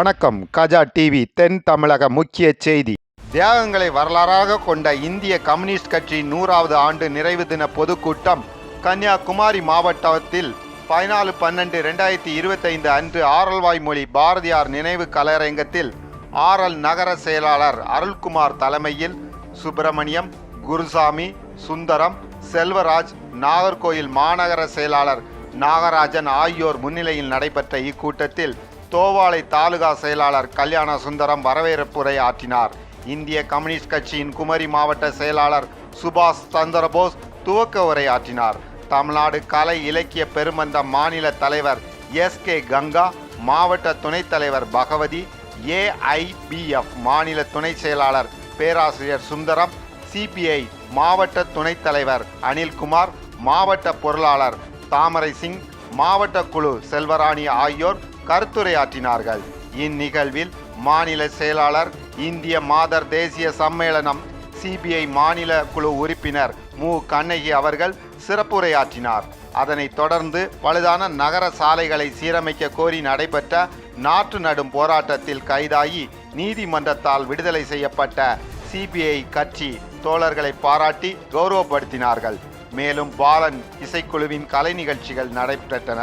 வணக்கம். கஜா டிவி தென் தமிழக முக்கிய செய்தி. தியாகங்களை வரலாறாக கொண்ட இந்திய கம்யூனிஸ்ட் கட்சியின் நூறாவது ஆண்டு நிறைவு தின பொதுக்கூட்டம் கன்னியாகுமரி மாவட்டத்தில் பதினாலு பன்னெண்டு ரெண்டாயிரத்தி இருபத்தைந்து அன்று ஆரல்வாய்மொழி பாரதியார் நினைவு கலையரங்கத்தில் ஆரல் நகர செயலாளர் அருள்குமார் தலைமையில் சுப்பிரமணியம் குருசாமி சுந்தரம் செல்வராஜ் நாகர்கோயில் மாநகர செயலாளர் நாகராஜன் ஆகியோர் முன்னிலையில் நடைபெற்ற இக்கூட்டத்தில் தோவாளை தாலுகா செயலாளர் கல்யாண சுந்தரம் வரவேற்புரை ஆற்றினார். இந்திய கம்யூனிஸ்ட் கட்சியின் குமரி மாவட்ட செயலாளர் சுபாஷ் சந்திரபோஸ் துவக்க உரை ஆற்றினார். தமிழ்நாடு கலை இலக்கிய பெருமந்த மாநில தலைவர் எஸ் கே கங்கா மாவட்ட துணைத் தலைவர் பகவதி ஏஐபிஎஃப் மாநில துணை செயலாளர் பேராசிரியர் சுந்தரம் சிபிஐ மாவட்ட துணைத் தலைவர் அனில்குமார் மாவட்ட பொருளாளர் தாமரை சிங் மாவட்ட குழு செல்வராணி ஆகியோர் கருத்துரையாற்றினார்கள். இந்நிகழ்வில் மாநில செயலாளர் இந்திய மாதர் தேசிய சம்மேளனம் சிபிஐ மாநில குழு உறுப்பினர் மு. கண்ணகி அவர்கள் சிறப்புரையாற்றினார். அதனைத் தொடர்ந்து பழுதான நகர சாலைகளை சீரமைக்க கோரி நடைபெற்ற நாற்று நடும் போராட்டத்தில் கைதாகி நீதிமன்றத்தால் விடுதலை செய்யப்பட்ட சிபிஐ கட்சி தோழர்களை பாராட்டி கௌரவப்படுத்தினார்கள். மேலும் பாலன் இசைக்குழுவின் கலை நிகழ்ச்சிகள் நடைபெற்றன.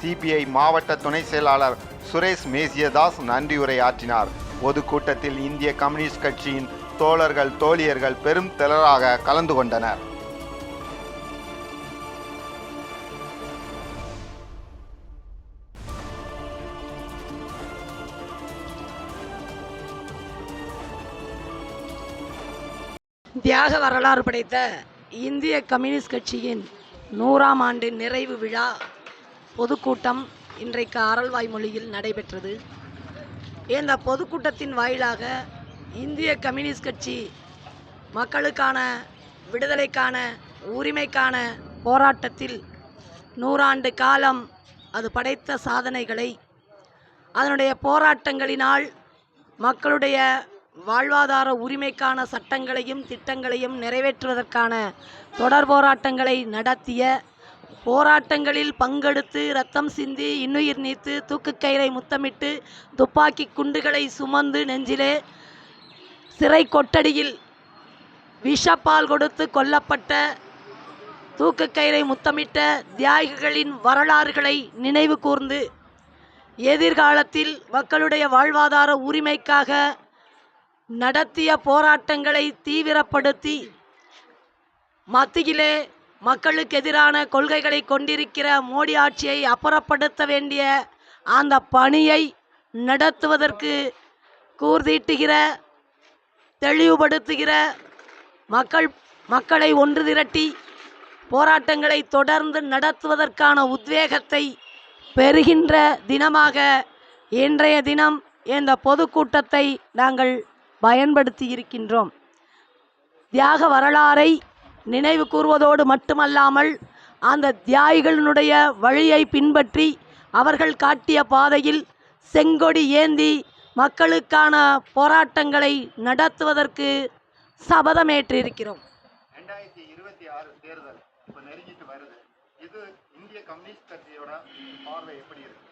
சிபிஐ மாவட்ட துணை செயலாளர் சுரேஷ் மேசியதாஸ் நன்றியுரை ஆற்றினார். பொதுக்கூட்டத்தில் இந்திய கம்யூனிஸ்ட் கட்சியின் தோழர்கள் தோழியர்கள் பெரும் திரளாக கலந்து கொண்டனர். தியாக வரலாறு படைத்த இந்திய கம்யூனிஸ்ட் கட்சியின் நூறாம் ஆண்டு நிறைவு விழா பொதுக்கூட்டம் இன்றைக்கு அரல்வாய் மொழியில் நடைபெற்றது. இந்த பொதுக்கூட்டத்தின் வாயிலாக இந்திய கம்யூனிஸ்ட் கட்சி மக்களுக்கான விடுதலைக்கான உரிமைக்கான போராட்டத்தில் நூறாண்டு காலம் அது படைத்த சாதனைகளை அதனுடைய போராட்டங்களினால் மக்களுடைய வாழ்வாதார உரிமைக்கான சட்டங்களையும் திட்டங்களையும் நிறைவேற்றுவதற்கான தொடர் போராட்டங்களை நடத்திய போராட்டங்களில் பங்கெடுத்து ரத்தம் சிந்தி இன்னுயிர் நீத்து தூக்குக்கயிறை முத்தமிட்டு துப்பாக்கி குண்டுகளை சுமந்து நெஞ்சிலே சிறை கொட்டடியில் விஷப்பால் கொடுத்து கொல்லப்பட்ட தூக்குக்கயிறை முத்தமிட்ட தியாகிகளின் வரலாறுகளை நினைவு கூர்ந்து எதிர்காலத்தில் மக்களுடைய வாழ்வாதார உரிமைக்காக நடத்திய போராட்டங்களை தீவிரப்படுத்தி மத்தியிலே மக்களுக்கு எதிரான கொள்கைகளை கொண்டிருக்கிற மோடி ஆட்சியை அப்புறப்படுத்த வேண்டிய அந்த பணியை நடத்துவதற்கு கூர்தீட்டுகிற தெளிவுபடுத்துகிற மக்கள் மக்களை ஒன்று திரட்டி போராட்டங்களை தொடர்ந்து நடத்துவதற்கான உத்வேகத்தை பெறுகின்ற தினமாக இன்றைய தினம் இந்த பொதுக்கூட்டத்தை நாங்கள் பயன்படுத்தி இருக்கின்றோம். தியாக வரலாறை நினைவு கூறுவதோடு மட்டுமல்லாமல் அந்த தியாகிகளினுடைய வழியை பின்பற்றி அவர்கள் காட்டிய பாதையில் செங்கொடி ஏந்தி மக்களுக்கான போராட்டங்களை நடத்துவதற்கு சபதமேற்றிருக்கிறோம். ரெண்டாயிரத்தி இருபத்தி ஆறு தேர்தல் இப்போ நெருங்கிட்டு வருது. இது இந்திய கம்யூனிஸ்ட் கட்சியோட பார்வை எப்படி இருக்கு?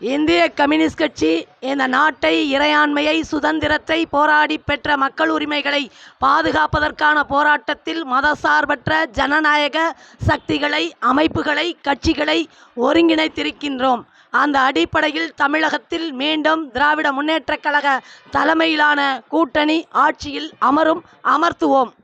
இந்திய கம்யூனிஸ்ட் கட்சி இந்த நாட்டை இறையாண்மையை சுதந்திரத்தை போராடி பெற்ற மக்கள் உரிமைகளை பாதுகாப்பதற்கான போராட்டத்தில் மதசார்பற்ற ஜனநாயக சக்திகளை அமைப்புகளை கட்சிகளை ஒருங்கிணைத்திருக்கின்றோம். அந்த அடிப்படையில் தமிழகத்தில் மீண்டும் திராவிட முன்னேற்றக் கழக தலைமையிலான கூட்டணி ஆட்சியில் அமரும் அமர்த்துவோம்.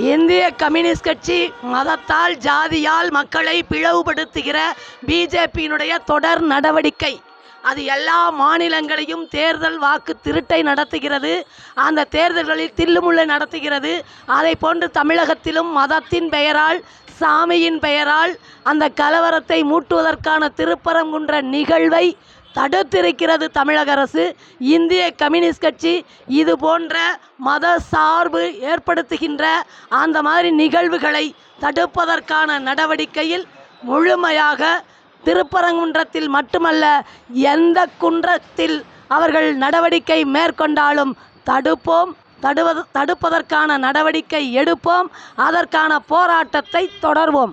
இந்திய கம்யூனிஸ்ட் கட்சி மதத்தால் ஜாதியால் மக்களை பிளவுபடுத்துகிற பிஜேபியினுடைய தொடர் நடவடிக்கை. அது எல்லா மாநிலங்களையும் தேர்தல் வாக்கு திருட்டை நடத்துகிறது. அந்த தேர்தல்களில் தில்லுமுள்ளை நடத்துகிறது. அதை போன்று தமிழகத்திலும் மதத்தின் பெயரால் சாமியின் பெயரால் அந்த கலவரத்தை மூட்டுவதற்கான திருப்பரங்குன்ற நிகழ்வை தடுத்திருக்கிறது தமிழக அரசு. இந்திய கம்யூனிஸ்ட் கட்சி இது போன்ற மத சார்பு ஏற்படுத்துகின்ற அந்த மாதிரி நிகழ்வுகளை தடுப்பதற்கான நடவடிக்கையில் முழுமையாக திருப்பரங்குன்றத்தில் மட்டுமல்ல எந்த குன்றத்தில் அவர்கள் நடவடிக்கை மேற்கொண்டாலும் தடுப்போம். தடுவது தடுப்பதற்கான நடவடிக்கை எடுப்போம். அதற்கான போராட்டத்தை தொடர்வோம்.